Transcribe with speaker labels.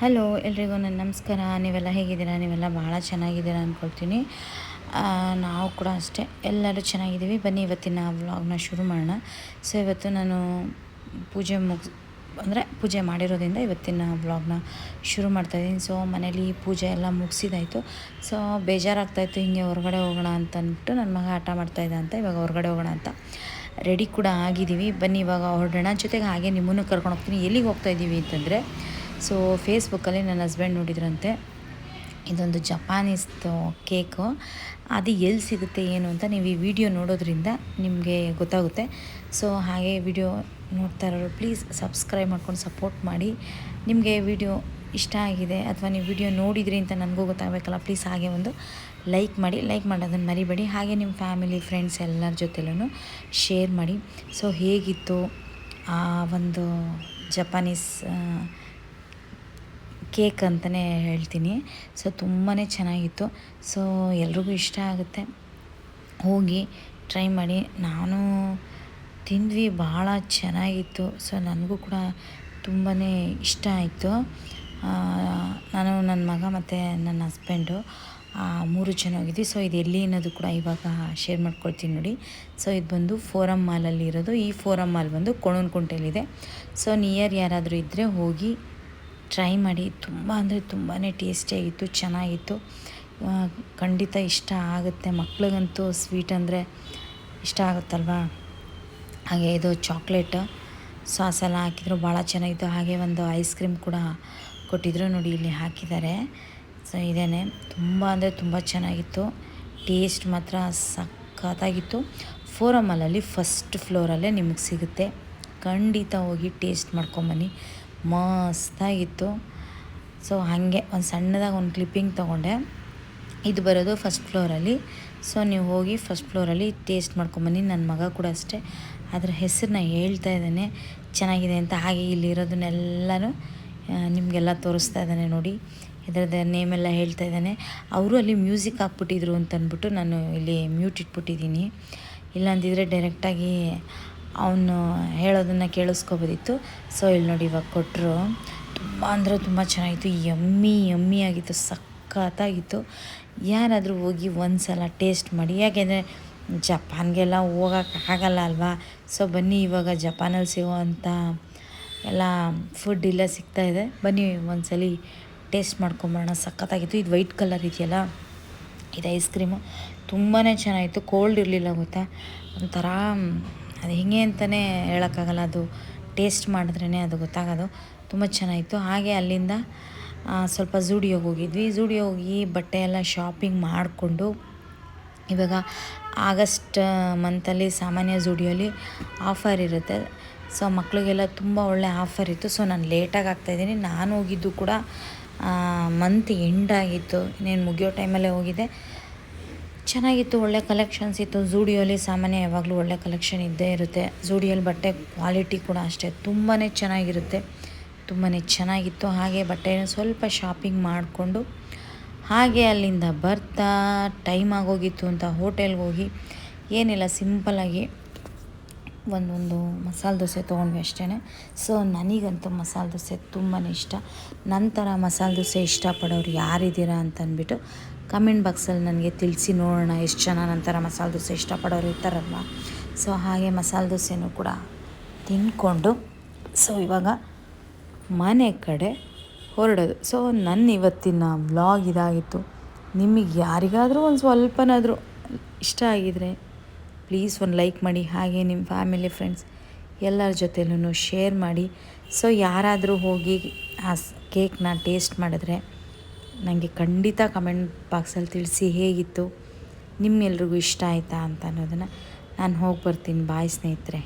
Speaker 1: Hello ಎಲ್ರಿಗೂ ನನ್ನ ನಮಸ್ಕಾರ. ನೀವೆಲ್ಲ ಹೇಗಿದ್ದೀರಾ? ನೀವೆಲ್ಲ ಭಾಳ ಚೆನ್ನಾಗಿದ್ದೀರಾ ಅಂದ್ಕೊಳ್ತೀನಿ ನಾವು ಕೂಡ ಅಷ್ಟೇ. ಎಲ್ಲರೂ ಚೆನ್ನಾಗಿದ್ದೀವಿ. ಬನ್ನಿ, ಇವತ್ತಿನ ವ್ಲಾಗ್ನ ಶುರು ಮಾಡೋಣ. ಸೊ ಇವತ್ತು ನಾನು ಪೂಜೆ ಮುಗಿಸ್, ಅಂದರೆ ಪೂಜೆ ಮಾಡಿರೋದ್ರಿಂದ ಇವತ್ತಿನ ವ್ಲಾಗ್ನ ಶುರು ಮಾಡ್ತಾಯಿದ್ದೀನಿ ಸೊ ಮನೇಲಿ ಪೂಜೆ ಎಲ್ಲ ಮುಗಿಸಿದಾಯಿತು. ಸೊ ಬೇಜಾರಾಗ್ತಾಯಿತ್ತು ಹಿಂಗೆ ಹೊರಗಡೆ ಹೋಗೋಣ ಅಂತ ಅಂದ್ಬಿಟ್ಟು ನನ್ನ ಮಗ ಆಟ ಮಾಡ್ತಾಯಿದ್ದ ಅಂತ. ಇವಾಗ ಹೊರಗಡೆ ಹೋಗೋಣ ಅಂತ. ರೆಡಿ ಕೂಡ ಆಗಿದ್ದೀವಿ. ಬನ್ನಿ, ಇವಾಗ ಹೊರಡೋಣ. ಜೊತೆಗೆ ಹಾಗೆ ನಿಮ್ಮನ್ನು ಕರ್ಕೊಂಡು ಹೋಗ್ತೀನಿ. ಎಲ್ಲಿಗೆ ಹೋಗ್ತಾಯಿದ್ದೀವಿ ಅಂತಂದರೆ ಸೊ ಫೇಸ್ಬುಕ್ಕಲ್ಲಿ ನನ್ನ ಹಸ್ಬೆಂಡ್ ನೋಡಿದ್ರಂತೆ, ಇದೊಂದು ಜಪಾನೀಸ್ದು ಕೇಕು ಅದು ಎಲ್ಲಿ ಸಿಗುತ್ತೆ ಏನು ಅಂತ ನೀವು ಈ ವಿಡಿಯೋ ನೋಡೋದ್ರಿಂದ ನಿಮಗೆ ಗೊತ್ತಾಗುತ್ತೆ. ಸೊ ಹಾಗೆ ವಿಡಿಯೋ ನೋಡ್ತಾ ಇರೋರು ಪ್ಲೀಸ್ ಸಬ್ಸ್ಕ್ರೈಬ್ ಮಾಡ್ಕೊಂಡು ಸಪೋರ್ಟ್ ಮಾಡಿ. ನಿಮಗೆ ವಿಡಿಯೋ ಇಷ್ಟ ಆಗಿದೆ ಅಥವಾ ನೀವು ವಿಡಿಯೋ ನೋಡಿದ್ರಿ ಅಂತ ನನಗೂ ಗೊತ್ತಾಗಬೇಕಲ್ಲ ಪ್ಲೀಸ್ ಹಾಗೆ ಒಂದು ಲೈಕ್ ಮಾಡಿ. ಲೈಕ್ ಮಾಡೋದನ್ನು ಮರಿಬೇಡಿ. ಹಾಗೆ ನಿಮ್ಮ ಫ್ಯಾಮಿಲಿ ಫ್ರೆಂಡ್ಸ್ ಎಲ್ಲರ ಜೊತೆಲೂ ಶೇರ್ ಮಾಡಿ. ಸೊ ಹೇಗಿತ್ತು ಆ ಒಂದು ಜಪಾನೀಸ್ ಕೇಕ್ ಅಂತಲೇ ಹೇಳ್ತೀನಿ. ಸೊ ತುಂಬಾ ಚೆನ್ನಾಗಿತ್ತು. ಸೊ, ಎಲ್ರಿಗೂ ಇಷ್ಟ ಆಗುತ್ತೆ. ಹೋಗಿ ಟ್ರೈ ಮಾಡಿ. ನಾನು ತಿಂದ್ವಿ, ಭಾಳ ಚೆನ್ನಾಗಿತ್ತು. ಸೊ, ನನಗೂ ಕೂಡ ತುಂಬಾ ಇಷ್ಟ ಆಯಿತು. ನಾನು, ನನ್ನ ಮಗ ಮತ್ತು ನನ್ನ ಹಸ್ಬೆಂಡು ಮೂರು ಜನ ಹೋಗಿದ್ವಿ. ಸೊ, ಇದು ಎಲ್ಲಿ ಅನ್ನೋದು ಕೂಡ ಇವಾಗ ಶೇರ್ ಮಾಡ್ಕೊಳ್ತೀನಿ ನೋಡಿ. ಸೊ, ಇದು ಬಂದು ಫೋರಮ್ ಮಾಲಲ್ಲಿ ಇರೋದು ಈ ಫೋರಮ್ ಮಾಲ್ ಬಂದು ಕೊಣನ್ಕುಂಟೆಯಲ್ಲಿದೆ ಸೊ, ನಿಯರ್ ಯಾರಾದರೂ ಇದ್ದರೆ ಹೋಗಿ ಟ್ರೈ ಮಾಡಿ. ತುಂಬ ಅಂದರೆ ತುಂಬಾ ಟೇಸ್ಟಿಯಾಗಿತ್ತು ಚೆನ್ನಾಗಿತ್ತು. ಖಂಡಿತ ಇಷ್ಟ ಆಗುತ್ತೆ. ಮಕ್ಳಿಗಂತೂ ಸ್ವೀಟ್ ಅಂದರೆ ಇಷ್ಟ ಆಗುತ್ತಲ್ವಾ? ಹಾಗೆ ಇದು ಚಾಕ್ಲೇಟ್, ಸಾಸ್ ಎಲ್ಲ ಹಾಕಿದ್ರು ಭಾಳ ಚೆನ್ನಾಗಿತ್ತು. ಹಾಗೆ ಒಂದು ಐಸ್ ಕ್ರೀಮ್ ಕೂಡ ಕೊಟ್ಟಿದ್ರು ನೋಡಿ, ಇಲ್ಲಿ ಹಾಕಿದ್ದಾರೆ. ಸೊ, ಇದೇನೆ. ತುಂಬ ಅಂದರೆ ತುಂಬ ಚೆನ್ನಾಗಿತ್ತು. ಟೇಸ್ಟ್ ಮಾತ್ರ ಸಖತ್ತಾಗಿತ್ತು. ಫೋರಮಲ್ಲಲ್ಲಿ ಫಸ್ಟ್ ಫ್ಲೋರಲ್ಲೇ ನಿಮಗೆ ಸಿಗುತ್ತೆ. ಖಂಡಿತ ಹೋಗಿ ಟೇಸ್ಟ್ ಮಾಡ್ಕೊಂಬನ್ನಿ ಮಸ್ತಾಗಿತ್ತು. ಸೊ ಹಾಗೆ ಒಂದು ಸಣ್ಣದಾಗ ಒಂದು ಕ್ಲಿಪ್ಪಿಂಗ್ ತೊಗೊಂಡೆ. ಇದು ಬರೋದು ಫಸ್ಟ್ ಫ್ಲೋರಲ್ಲಿ ಸೊ ನೀವು ಹೋಗಿ ಫಸ್ಟ್ ಫ್ಲೋರಲ್ಲಿ ಟೇಸ್ಟ್ ಮಾಡ್ಕೊಂಬನ್ನಿ ನನ್ನ ಮಗ ಕೂಡ ಅಷ್ಟೇ. ಅದರ ಹೆಸರನ್ನ ಹೇಳ್ತಾ ಇದ್ದಾನೆ. ಚೆನ್ನಾಗಿದೆ ಅಂತ ಹಾಗೆ ಇಲ್ಲಿರೋದನ್ನೆಲ್ಲನೂ ನಿಮಗೆಲ್ಲ ತೋರಿಸ್ತಾ ಇದ್ದಾನೆ ನೋಡಿ. ಇದರದ ನೇಮೆಲ್ಲ ಹೇಳ್ತಾ ಇದ್ದಾನೆ. ಅವರು ಅಲ್ಲಿ ಮ್ಯೂಸಿಕ್ ಹಾಕ್ಬಿಟ್ಟಿದ್ರು ಅಂತಂದ್ಬಿಟ್ಟು ನಾನು ಇಲ್ಲಿ ಮ್ಯೂಟ್ ಇಟ್ಬಿಟ್ಟಿದ್ದೀನಿ. ಇಲ್ಲಾಂದಿದ್ರೆ ಡೈರೆಕ್ಟಾಗಿ ಅವನು ಹೇಳೋದನ್ನು ಕೇಳಿಸ್ಕೋಬೋದಿತ್ತು. ಸೊ ಇಲ್ಲಿ ನೋಡಿ ಇವಾಗ ಕೊಟ್ಟರು ತುಂಬ ಅಂದರೆ ತುಂಬ ಚೆನ್ನಾಗಿತ್ತು. ಯಮ್ಮಿ ಯಮ್ಮಿ ಆಗಿತ್ತು. ಸಖತ್ತಾಗಿತ್ತು. ಯಾರಾದರೂ ಹೋಗಿ ಒಂದು ಸಲ ಟೇಸ್ಟ್ ಮಾಡಿ. ಯಾಕೆಂದರೆ ಜಪಾನ್ಗೆಲ್ಲ ಹೋಗೋಕೆ ಆಗಲ್ಲ ಅಲ್ವಾ? ಸೊ ಬನ್ನಿ ಇವಾಗ ಜಪಾನಲ್ಲಿ ಸಿಗೋವಂಥ ಎಲ್ಲ ಫುಡ್ ಇಲ್ಲ ಸಿಗ್ತಾ ಇದೆ. ಬನ್ನಿ ಒಂದ್ಸಲಿ ಟೇಸ್ಟ್ ಮಾಡ್ಕೊಂಬರೋಣ. ಸಖತ್ತಾಗಿತ್ತು. ಇದು ವೈಟ್ ಕಲರ್ ಇದೆಯಲ್ಲ? ಇದು ಐಸ್ ಕ್ರೀಮು. ತುಂಬಾ ಚೆನ್ನಾಗಿತ್ತು. ಕೋಲ್ಡ್ ಇರಲಿಲ್ಲ ಗೊತ್ತಾ? ಒಂಥರ ಅದು ಹೀಗೆ ಅಂತಲೇ ಹೇಳೋಕ್ಕಾಗಲ್ಲ. ಅದು ಟೇಸ್ಟ್ ಮಾಡಿದ್ರೇ ಅದು ಗೊತ್ತಾಗೋದು. ತುಂಬ ಚೆನ್ನಾಗಿತ್ತು. ಹಾಗೆ ಅಲ್ಲಿಂದ ಸ್ವಲ್ಪ ಝೂಡಿಯೋಗೆ ಹೋಗಿದ್ವಿ. ಝೂಡಿಯೋ ಬಟ್ಟೆ ಎಲ್ಲ ಶಾಪಿಂಗ್ ಮಾಡಿಕೊಂಡು ಇವಾಗ ಆಗಸ್ಟ್ ಮಂತಲ್ಲಿ ಸಾಮಾನ್ಯ ಝೂಡಿಯೋಲಿ ಆಫರ್ ಇರುತ್ತೆ. ಸೊ ಮಕ್ಕಳಿಗೆಲ್ಲ ತುಂಬ ಒಳ್ಳೆ ಆಫರ್ ಇತ್ತು. ಸೊ ನಾನು ಲೇಟಾಗಿ ಆಗ್ತಾಯಿದ್ದೀನಿ ನಾನು ಹೋಗಿದ್ದು ಕೂಡ ಮಂತ್ ಎಂಡ್ ಆಗಿತ್ತು. ಇನ್ನೇನು ಮುಗಿಯೋ ಟೈಮಲ್ಲೇ ಹೋಗಿದ್ದೆ ಚೆನ್ನಾಗಿತ್ತು, ಒಳ್ಳೆ ಕಲೆಕ್ಷನ್ಸ್ ಇತ್ತು. ಝೂಡಿಯೋಲಿ ಸಾಮಾನ್ಯ ಯಾವಾಗಲೂ ಒಳ್ಳೆ ಕಲೆಕ್ಷನ್ ಇದ್ದೇ ಇರುತ್ತೆ. ಝೂಡಿಯೋಲಿ ಬಟ್ಟೆ ಕ್ವಾಲಿಟಿ ಕೂಡ ಅಷ್ಟೇ. ತುಂಬಾ ಚೆನ್ನಾಗಿರುತ್ತೆ. ತುಂಬಾ ಚೆನ್ನಾಗಿತ್ತು. ಹಾಗೆ ಬಟ್ಟೆನ ಸ್ವಲ್ಪ ಶಾಪಿಂಗ್ ಮಾಡಿಕೊಂಡು ಹಾಗೆ ಅಲ್ಲಿಂದ ಬರ್ತಾ ಟೈಮ್ ಆಗೋಗಿತ್ತು ಅಂತ ಹೋಟೆಲ್ಗೆ ಹೋಗಿ, ಏನಿಲ್ಲ ಸಿಂಪಲಾಗಿ ಒಂದೊಂದು ಮಸಾಲೆ ದೋಸೆ ತೊಗೊಂಡ್ವಿ ಅಷ್ಟೇ ಸೊ ನನಗಂತೂ ಮಸಾಲೆ ದೋಸೆ ತುಂಬಾ ಇಷ್ಟ. ನಂತರ ಮಸಾಲೆ ದೋಸೆ ಇಷ್ಟಪಡೋರು ಯಾರಿದ್ದೀರಾ ಅಂತ ಅಂದ್ಬಿಟ್ಟು ಕಮೆಂಟ್ ಬಾಕ್ಸಲ್ಲಿ ನನಗೆ ತಿಳಿಸಿ ನೋಡೋಣ ಎಷ್ಟು ಜನ ನಂತರ ಮಸಾಲೆ ದೋಸೆ ಇಷ್ಟಪಡೋರು ಇರ್ತಾರಲ್ವ? ಸೊ ಹಾಗೆ ಮಸಾಲೆ ದೋಸೆನೂ ಕೂಡ ತಿನ್ಕೊಂಡು ಸೊ ಇವಾಗ ಮನೆ ಕಡೆ ಹೊರಡೋದು. ಸೊ ನನ್ನ ಇವತ್ತಿನ ವ್ಲಾಗ್ ಇದಾಗಿತ್ತು. ನಿಮಗೆ ಯಾರಿಗಾದರೂ ಒಂದು ಸ್ವಲ್ಪನಾದರೂ ಇಷ್ಟ ಆಗಿದರೆ ಪ್ಲೀಸ್ ಒಂದು ಲೈಕ್ ಮಾಡಿ, ಹಾಗೆ ನಿಮ್ಮ ಫ್ಯಾಮಿಲಿ ಫ್ರೆಂಡ್ಸ್ ಎಲ್ಲರ ಜೊತೆಲೂ ಶೇರ್ ಮಾಡಿ. ಸೊ ಯಾರಾದರೂ ಹೋಗಿ ಆ ಕೇಕ್ನ ಟೇಸ್ಟ್ ಮಾಡಿದ್ರೆ ನನಗೆ ಖಂಡಿತ ಕಮೆಂಟ್ ಬಾಕ್ಸಲ್ಲಿ ತಿಳಿಸಿ ಹೇಗಿತ್ತು, ನಿಮ್ಮೆಲ್ರಿಗೂ ಇಷ್ಟ ಆಯಿತಾ ಅಂತ ಅನ್ನೋದನ್ನು ನಾನು ಹೋಗಿ ಬರ್ತೀನಿ. ಬಾಯ್ ಸ್ನೇಹಿತರೆ.